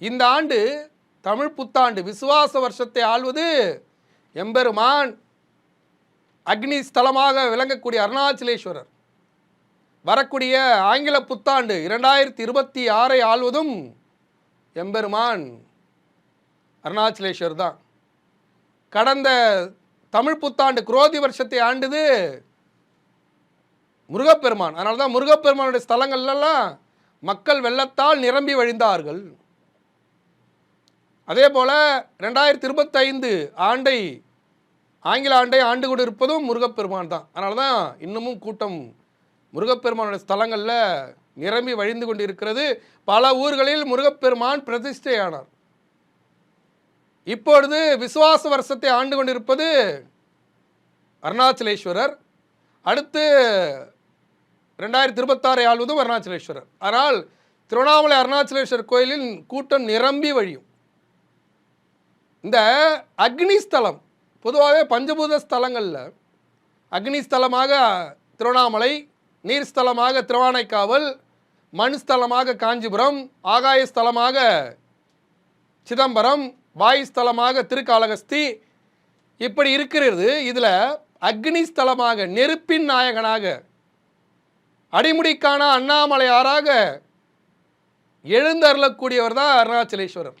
இந்த ஆண்டு தமிழ் புத்தாண்டு விசுவாச வருஷத்தை ஆள்வது எம்பெருமான் அக்னி ஸ்தலமாக விளங்கக்கூடிய அருணாச்சலேஸ்வரர். வரக்கூடிய ஆங்கில புத்தாண்டு இரண்டாயிரத்தி இருபத்தி ஆறை ஆள்வதும் எம்பெருமான் அருணாச்சலேஸ்வர் தான். கடந்த தமிழ் புத்தாண்டு குரோதி வருஷத்தை ஆண்டுது முருகப்பெருமான். அதனால தான் முருகப்பெருமானுடைய ஸ்தலங்கள்லாம் மக்கள் வெள்ளத்தால் நிரம்பி வழிந்தார்கள். அதே போல் ரெண்டாயிரத்தி இருபத்தைந்து ஆண்டை ஆங்கில ஆண்டை ஆண்டு கொண்டு இருப்பதும் முருகப்பெருமான் தான். அதனால தான் இன்னமும் கூட்டம் முருகப்பெருமானுடைய ஸ்தலங்களில் நிரம்பி வழிந்து கொண்டு இருக்கிறது பல ஊர்களில் முருகப்பெருமான் பிரதிஷ்டையானார். இப்பொழுது விசுவாச வருஷத்தை ஆண்டு கொண்டிருப்பது அருணாச்சலேஸ்வரர். அடுத்து ரெண்டாயிரத்தி இருபத்தாறு ஆள்வதும் அருணாச்சலேஸ்வரர். ஆனால் திருவண்ணாமலை அருணாச்சலேஸ்வரர் கோயிலின் கூட்டம் நிரம்பி வழியும். இந்த அக்னிஸ்தலம் பொதுவாகவே பஞ்சபூத ஸ்தலங்களில் அக்னிஸ்தலமாக திருவண்ணாமலை நீர் ஸ்தலமாக திருவானைக்காவல் மண் ஸ்தலமாக காஞ்சிபுரம் ஆகாய ஸ்தலமாக சிதம்பரம் வாயு ஸ்தலமாக திருக்காளகஸ்தி இப்படி இருக்கிறது. இதில் அக்னி ஸ்தலமாக நெருப்பின் நாயகனாக அடிமுடிக்கான அண்ணாமலையாராக எழுந்தருளக்கூடியவர் தான் அருணாச்சலேஸ்வரர்.